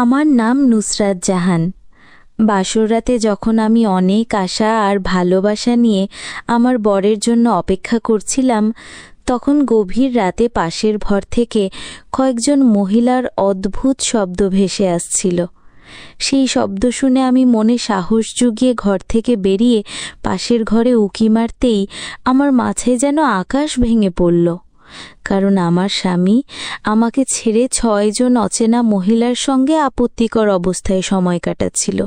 আমার নাম নুসরাত জাহান। বাসর রাতে যখন আমি অনেক আশা আর ভালোবাসা নিয়ে আমার বরের জন্য অপেক্ষা করছিলাম, তখন গভীর রাতে পাশের ঘর থেকে কয়েকজন মহিলার অদ্ভুত শব্দ ভেসে আসছিল। সেই শব্দ শুনে আমি মনে সাহস জুগিয়ে ঘর থেকে বেরিয়ে পাশের ঘরে উকি মারতেই আমার মাথায় যেন আকাশ ভেঙে পড়ল। কারণ আমার স্বামী আমাকে ছেড়ে ছয়জন অচেনা মহিলার সঙ্গে আপত্তিকর অবস্থায় সময় কাটাচ্ছিল।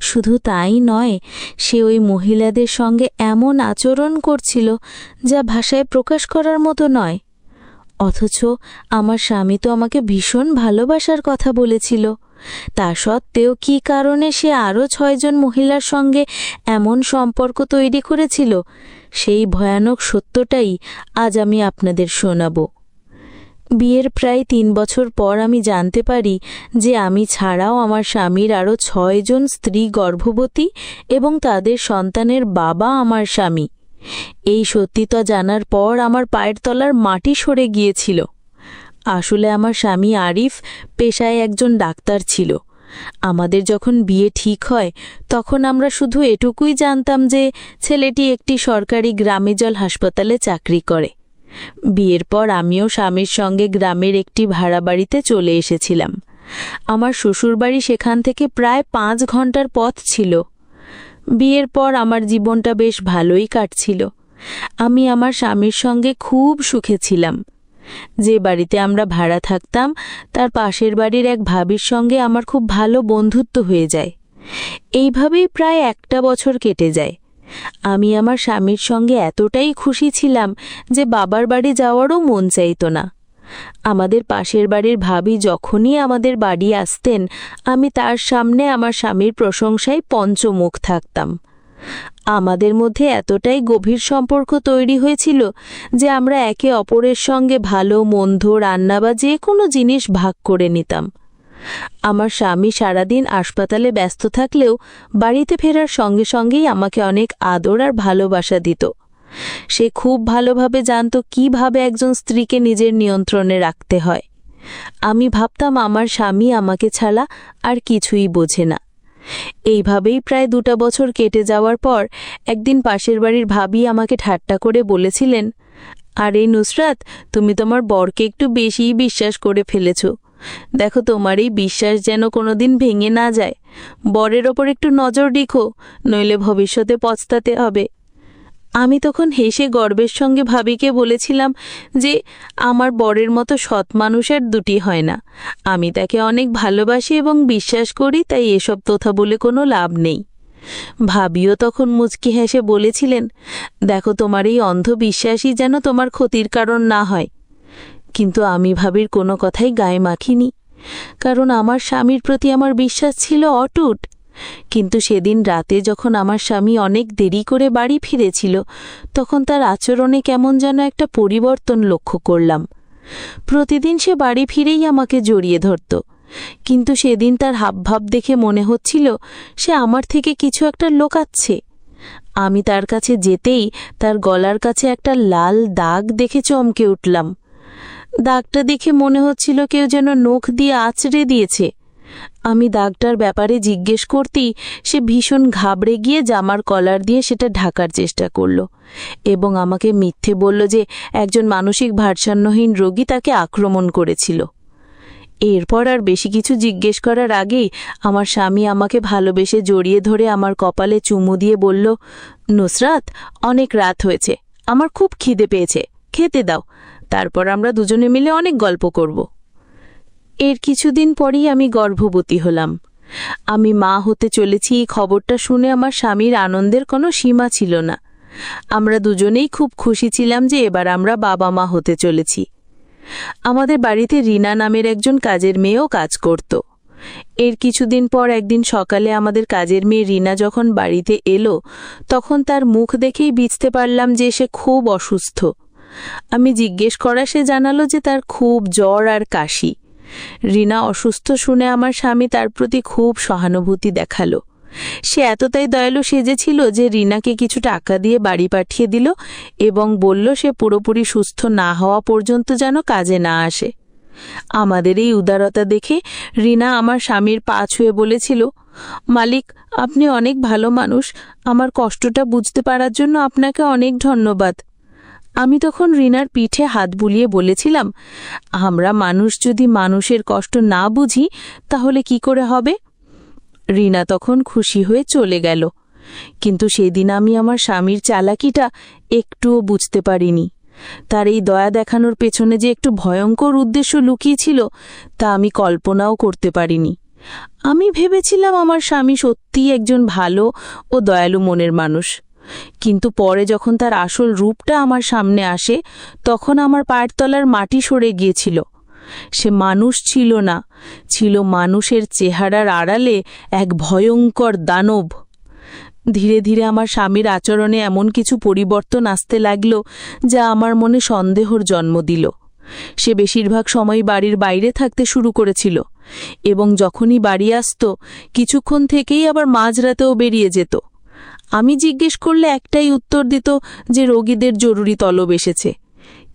শুধু তাই নয়, সে ওই মহিলাদের সঙ্গে এমন আচরণ করছিল যা ভাষায় প্রকাশ করার মতো নয়। অথচ আমার স্বামী তো আমাকে ভীষণ ভালোবাসার কথা বলেছিল। তা সত্ত্বেও কী কারণে সে আরও ছয়জন মহিলার সঙ্গে এমন সম্পর্ক তৈরি করেছিল সেই ভয়ানক সত্যটাই আজ আমি আপনাদের শোনাবো। বিয়ের প্রায় তিন বছর পর আমি জানতে পারি যে আমি ছাড়াও আমার স্বামীর আরও ছয়জন স্ত্রী গর্ভবতী এবং তাদের সন্তানের বাবা আমার স্বামী। এই সত্যিটা জানার পর আমার পায়ের তলার মাটি সরে গিয়েছিল। আসলে আমার স্বামী আরিফ পেশায় একজন ডাক্তার ছিল। আমাদের যখন বিয়ে ঠিক হয়, তখন আমরা শুধু এটুকুই জানতাম যে ছেলেটি একটি সরকারি গ্রামে জল হাসপাতালে চাকরি করে। বিয়ের পর আমিও স্বামীর সঙ্গে গ্রামের একটি ভাড়া বাড়িতে চলে এসেছিলাম। আমার শ্বশুরবাড়ি সেখান থেকে প্রায় পাঁচ ঘণ্টার পথ ছিল। বিয়ের পর আমার জীবনটা বেশ ভালোই কাটছিল। আমি আমার স্বামীর সঙ্গে খুব সুখে ছিলাম। যে বাড়িতে আমরা ভাড়া থাকতাম, তার পাশের বাড়ির এক ভাবির সঙ্গে আমার খুব ভালো বন্ধুত্ব হয়ে যায়। এইভাবেই প্রায় একটা বছর কেটে যায়। আমি আমার স্বামীর সঙ্গে এতটাই খুশি ছিলাম যে বাবার বাড়ি যাওয়ারও মন চাইত না। আমাদের পাশের বাড়ির ভাবি যখনই আমাদের বাড়ি আসতেন, আমি তার সামনে আমার স্বামীর প্রশংসায় পঞ্চমুখ থাকতাম। আমাদের মধ্যে এতটাই গভীর সম্পর্ক তৈরি হয়েছিল যে আমরা একে অপরের সঙ্গে ভালো, মন্দ, রান্না বা যে কোনো জিনিস ভাগ করে নিতাম। আমার স্বামী সারাদিন হাসপাতালে ব্যস্ত থাকলেও বাড়িতে ফেরার সঙ্গে সঙ্গেই আমাকে অনেক আদর আর ভালোবাসা দিত। সে খুব ভালোভাবে জানত কীভাবে একজন স্ত্রীকে নিজের নিয়ন্ত্রণে রাখতে হয়। আমি ভাবতাম আমার স্বামী আমাকে ছাড়া আর কিছুই বোঝে না। এইভাবেই প্রায় দুটা বছর কেটে যাওয়ার পর একদিন পাশের বাড়ির ভাবি আমাকে ঠাট্টা করে বলেছিলেন, আর এই নুসরাত, তুমি তোমার বরকে একটু বেশিই বিশ্বাস করে ফেলেছ। দেখো তোমার এই বিশ্বাস যেন কোনো দিন ভেঙে না যায়। বরের ওপর একটু নজর রেখো, নইলে ভবিষ্যতে পচতাতে হবে। আমি তখন হেসে গর্বের সঙ্গে ভাবিকে বলেছিলাম যে আমার বরের মতো সৎ মানুষের দুটি হয় না। আমি তাকে অনেক ভালোবাসি এবং বিশ্বাস করি, তাই এসব তথা বলে কোনো লাভ নেই। ভাবিও তখন মুচকি হেসে বলেছিলেন, দেখো, তোমার এই অন্ধবিশ্বাসই যেন তোমার ক্ষতির কারণ না হয়। কিন্তু আমি ভাবির কোনো কথাই গায়ে মাখিনি, কারণ আমার স্বামীর প্রতি আমার বিশ্বাস ছিল অটুট। কিন্তু সেদিন রাতে যখন আমার স্বামী অনেক দেরি করে বাড়ি ফিরেছিল, তখন তার আচরণে কেমন যেন একটা পরিবর্তন লক্ষ্য করলাম। প্রতিদিন সে বাড়ি ফিরেই আমাকে জড়িয়ে ধরত। কিন্তু সেদিন তার হাবভাব দেখে মনে হচ্ছিল, সে আমার থেকে কিছু একটা লোকাচ্ছে। আমি তার কাছে যেতেই তার গলার কাছে একটা লাল দাগ দেখে চমকে উঠলাম। দাগটা দেখে মনে হচ্ছিল কেউ যেন নখ দিয়ে আছড়ে দিয়েছে। আমি দাগটার ব্যাপারে জিজ্ঞেস করতেই সে ভীষণ ঘাবড়ে গিয়ে জামার কলার দিয়ে সেটা ঢাকার চেষ্টা করল এবং আমাকে মিথ্যে বলল যে একজন মানসিক ভারসাম্যহীন রোগী তাকে আক্রমণ করেছিল। এরপর আর বেশি কিছু জিজ্ঞেস করার আগেই আমার স্বামী আমাকে ভালোবেসে জড়িয়ে ধরে আমার কপালে চুমু দিয়ে বলল, নুসরাত, অনেক রাত হয়েছে। আমার খুব খিদে পেয়েছে। খেতে দাও। তারপর আমরা দুজনে মিলে অনেক গল্প করব। এর কিছুদিন পরেই আমি গর্ভবতী হলাম। আমি মা হতে চলেছি এই খবরটা শুনে আমার স্বামীর আনন্দের কোনো সীমা ছিল না। আমরা দুজনেই খুব খুশি ছিলাম যে এবার আমরা বাবা মা হতে চলেছি। আমাদের বাড়িতে রিনা নামের একজন কাজের মেয়েও কাজ করত। এর কিছুদিন পর একদিন সকালে আমাদের কাজের মেয়ে রিনা যখন বাড়িতে এলো, তখন তার মুখ দেখেই বুঝতে পারলাম যে সে খুব অসুস্থ। আমি জিজ্ঞেস করা সে জানালো যে তার খুব জ্বর আর কাশি। রিনা অসুস্থ শুনে আমার স্বামী তার প্রতি খুব সহানুভূতি দেখাল। সে এতটাই দয়ালু সেজেছিল যে রিনাকে কিছু টাকা দিয়ে বাড়ি পাঠিয়ে দিল এবং বলল সে পুরোপুরি সুস্থ না হওয়া পর্যন্ত যেন কাজে না আসে। আমাদের এই উদারতা দেখে রিনা আমার স্বামীর পা ছুঁয়ে বলেছিল, মালিক, আপনি অনেক ভালো মানুষ। আমার কষ্টটা বুঝতে পারার জন্য আপনাকে অনেক ধন্যবাদ। আমি তখন রিনার পিঠে হাত বুলিয়ে বলেছিলাম, আমরা মানুষ যদি মানুষের কষ্ট না বুঝি, তাহলে কি করে হবে? রিনা তখন খুশি হয়ে চলে গেল। কিন্তু সেদিন আমি আমার স্বামীর চালাকিটা একটুও বুঝতে পারিনি। তার এই দয়া দেখানোর পেছনে যে একটু ভয়ঙ্কর উদ্দেশ্য লুকিয়েছিল, তা আমি কল্পনাও করতে পারিনি। আমি ভেবেছিলাম আমার স্বামী সত্যিই একজন ভালো ও দয়ালু মনের মানুষ। কিন্তু পরে যখন তার আসল রূপটা আমার সামনে আসে, তখন আমার পায়ের তলার মাটি সরে গিয়েছিল। সে মানুষ ছিল না, ছিল মানুষের চেহারার আড়ালে এক ভয়ঙ্কর দানব। ধীরে ধীরে আমার স্বামীর আচরণে এমন কিছু পরিবর্তন আসতে লাগল, যা আমার মনে সন্দেহর জন্ম দিল। সে বেশিরভাগ সময় বাড়ির বাইরে থাকতে শুরু করেছিল এবং যখনই বাড়ি আসত, কিছুক্ষণ থেকেই আবার মাঝরাতেও বেরিয়ে যেত। আমি জিজ্ঞেস করলে একটাই উত্তর দিত যে রোগীদের জরুরি তলব এসেছে।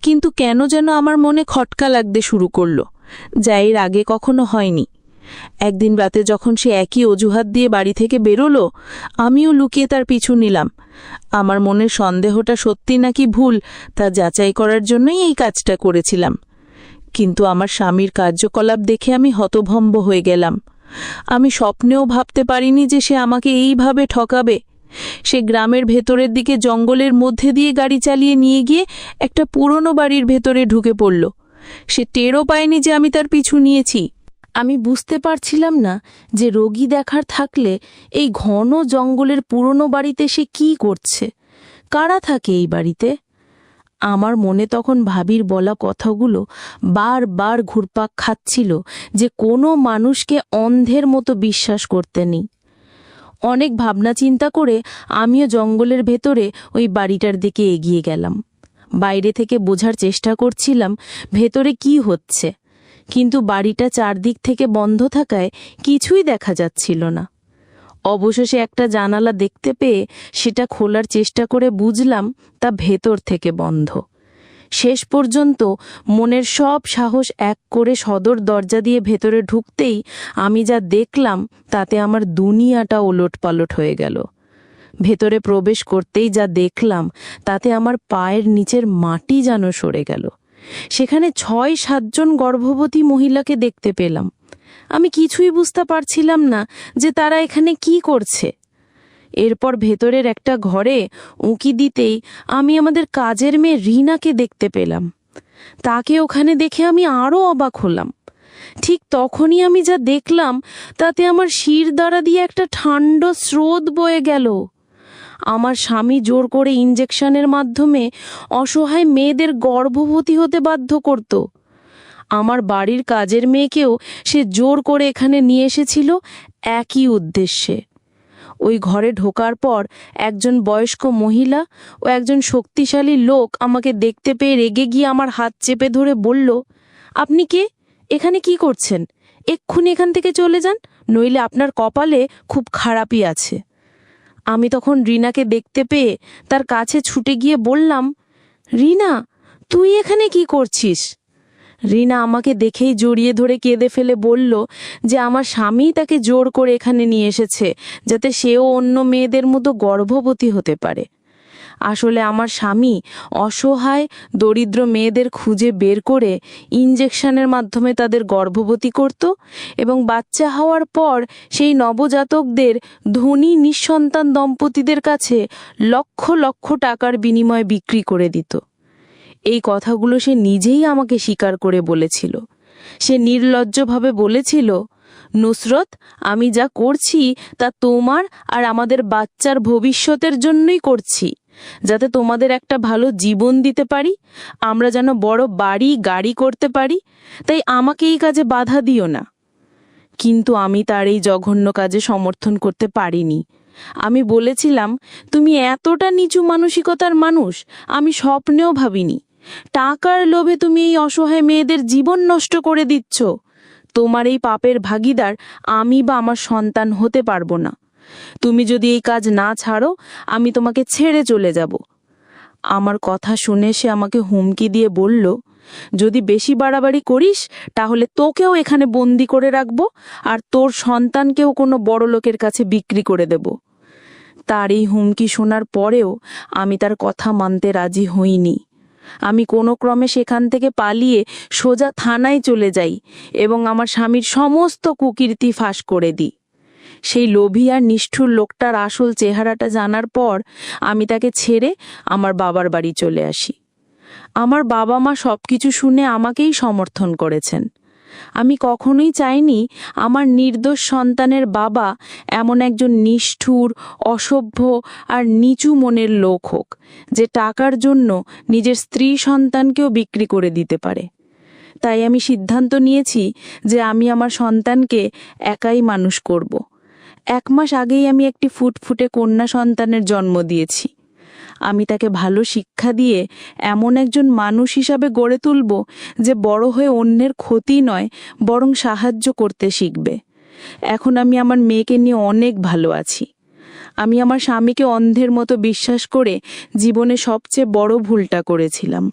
কিন্তু কেন যেন আমার মনে খটকা লাগতে শুরু করল, যা এর আগে কখনো হয়নি। একদিন রাতে যখন সে একই অজুহাত দিয়ে বাড়ি থেকে বেরোলো, আমিও লুকিয়ে তার পিছু নিলাম। আমার মনের সন্দেহটা সত্যি নাকি ভুল, তা যাচাই করার জন্যই এই কাজটা করেছিলাম। কিন্তু আমার স্বামীর কার্যকলাপ দেখে আমি হতভম্ব হয়ে গেলাম। আমি স্বপ্নেও ভাবতে পারিনি যে সে আমাকে এইভাবে ঠকাবে। সে গ্রামের ভেতরের দিকে জঙ্গলের মধ্যে দিয়ে গাড়ি চালিয়ে নিয়ে গিয়ে একটা পুরনো বাড়ির ভেতরে ঢুকে পড়ল। সে টেরও পায়নি যে আমি তার পিছু নিয়েছি। আমি বুঝতে পারছিলাম না যে রোগী দেখার থাকলে এই ঘন জঙ্গলের পুরনো বাড়িতে সে কি করছে। কারা থাকে এই বাড়িতে? আমার মনে তখন ভাবির বলা কথাগুলো বারবার ঘুরপাক খাচ্ছিল যে কোনো মানুষকে অন্ধের মতো বিশ্বাস করতে নেই। অনেক ভাবনা চিন্তা করে আমিও জঙ্গলের ভেতরে ওই বাড়িটার দিকে এগিয়ে গেলাম। বাইরে থেকে বোঝার চেষ্টা করছিলাম, ভেতরে কি হচ্ছে? কিন্তু বাড়িটা চারদিক থেকে বন্ধ থাকায় কিছুই দেখা যাচ্ছিল না। অবশেষে একটা জানালা দেখতে পেয়ে সেটা খোলার চেষ্টা করে বুঝলাম, তা ভেতর থেকে বন্ধ। শেষ পর্যন্ত মনের সব সাহস এক করে সদর দরজা দিয়ে ভেতরে ঢুকতেই আমি যা দেখলাম, তাতে আমার দুনিয়াটা ওলট পালট হয়ে গেল। ভেতরে প্রবেশ করতেই যা দেখলাম, তাতে আমার পায়ের নিচের মাটি যেন সরে গেল। সেখানে ছয়, সাতজন গর্ভবতী মহিলাকে দেখতে পেলাম। আমি কিছুই বুঝতে পারছিলাম না যে তারা এখানে কি করছে। এরপর ভেতরের একটা ঘরে উঁকি দিতেই আমি আমাদের কাজের মেয়ে রিনাকে দেখতে পেলাম। তাকে ওখানে দেখে আমি আরও অবাক হলাম। ঠিক তখনই আমি যা দেখলাম, তাতে আমার শির দ্বারা দিয়ে একটা ঠান্ড স্রোত বয়ে গেল। আমার স্বামী জোর করে ইঞ্জেকশনের মাধ্যমে অসহায় মেয়েদের গর্ভবতী হতে বাধ্য করত। আমার বাড়ির কাজের মেয়েকেও সে জোর করে এখানে নিয়ে এসেছিল একই উদ্দেশ্যে। ওই ঘরে ঢোকার পর একজন বয়স্ক মহিলা ও একজন শক্তিশালী লোক আমাকে দেখতে পেয়ে রেগে গিয়ে আমার হাত চেপে ধরে বলল, আপনি কে? এখানে কি করছেন? এক্ষুনি এখান থেকে চলে যান, নইলে আপনার কপালে খুব খারাপই আছে। আমি তখন রিনাকে দেখতে পেয়ে তার কাছে ছুটে গিয়ে বললাম, রিনা, তুই এখানে কি করছিস? রিনা আমাকে দেখেই জড়িয়ে ধরে কেঁদে ফেলে বলল যে আমার স্বামী তাকে জোর করে এখানে নিয়ে এসেছে, যাতে সেও অন্য মেয়েদের মতো গর্ভবতী হতে পারে। আসলে আমার স্বামী অসহায়, দরিদ্র মেয়েদের খুঁজে বের করে ইঞ্জেকশনের মাধ্যমে তাদের গর্ভবতী করত এবং বাচ্চা হওয়ার পর সেই নবজাতকদের ধনী নিঃসন্তান দম্পতিদের কাছে লক্ষ লক্ষ টাকার বিনিময়ে বিক্রি করে দিত। এই কথাগুলো সে নিজেই আমাকে স্বীকার করে বলেছিল। সে নির্লজ্জভাবে বলেছিল, নুসরত, আমি যা করছি তা তোমার আর আমাদের বাচ্চার ভবিষ্যতের জন্যই করছি। যাতে তোমাদের একটা ভালো জীবন দিতে পারি, আমরা যেন বড় বাড়ি, গাড়ি করতে পারি, তাই আমাকে এই কাজে বাধা দিও না। কিন্তু আমি তার এই জঘন্য কাজে সমর্থন করতে পারিনি। আমি বলেছিলাম, তুমি এতটা নিচু মানসিকতার মানুষ, আমি স্বপ্নেও ভাবিনি। টাকার লোভে তুমি এই অসহায় মেয়েদের জীবন নষ্ট করে দিচ্ছ। তোমার এই পাপের ভাগিদার আমি বা আমার সন্তান হতে পারব না। তুমি যদি এই কাজ না ছাড়ো, আমি তোমাকে ছেড়ে চলে যাব। আমার কথা শুনে সে আমাকে হুমকি দিয়ে বলল, যদি বেশি বাড়াবাড়ি করিস, তাহলে তোকেও এখানে বন্দি করে রাখব আর তোর সন্তানকেও কোনো বড় লোকের কাছে বিক্রি করে দেব। তার এই হুমকি শোনার পরেও আমি তার কথা মানতে রাজি হইনি। আমি কোনো ক্রমে সেখান থেকে পালিয়ে সোজা থানায় চলে যাই এবং আমার স্বামীর সমস্ত কুকীর্তি ফাঁস করে দিই। সেই লোভী আর নিষ্ঠুর লোকটার আসল চেহারাটা জানার পর আমি তাকে ছেড়ে আমার বাবার বাড়ি চলে আসি। আমার বাবা মা সব কিছু শুনে আমাকেই সমর্থন করেছেন। আমি কখনোই চাইনি আমার নির্দোষ সন্তানের বাবা এমন একজন নিষ্ঠুর, অসভ্য আর নিচু মনের লোক হোক, যে টাকার জন্য নিজের স্ত্রী সন্তানকেও বিক্রি করে দিতে পারে। তাই আমি সিদ্ধান্ত নিয়েছি যে আমি আমার সন্তানকে একাই মানুষ করব। এক মাস আগেই আমি একটি ফুটফুটে কন্যা সন্তানের জন্ম দিয়েছি। আমি তাকে ভালো শিক্ষা দিয়ে এমন একজন মানুষ হিসাবে গড়ে তুলব যে বড় হয়ে অন্যের ক্ষতি নয়, বরং সাহায্য করতে শিখবে। এখন আমি আমার মেয়েকে নিয়ে অনেক ভালো আছি। আমি আমার স্বামীকে অন্ধের মতো বিশ্বাস করে জীবনে সবচেয়ে বড় ভুলটা করেছিলাম।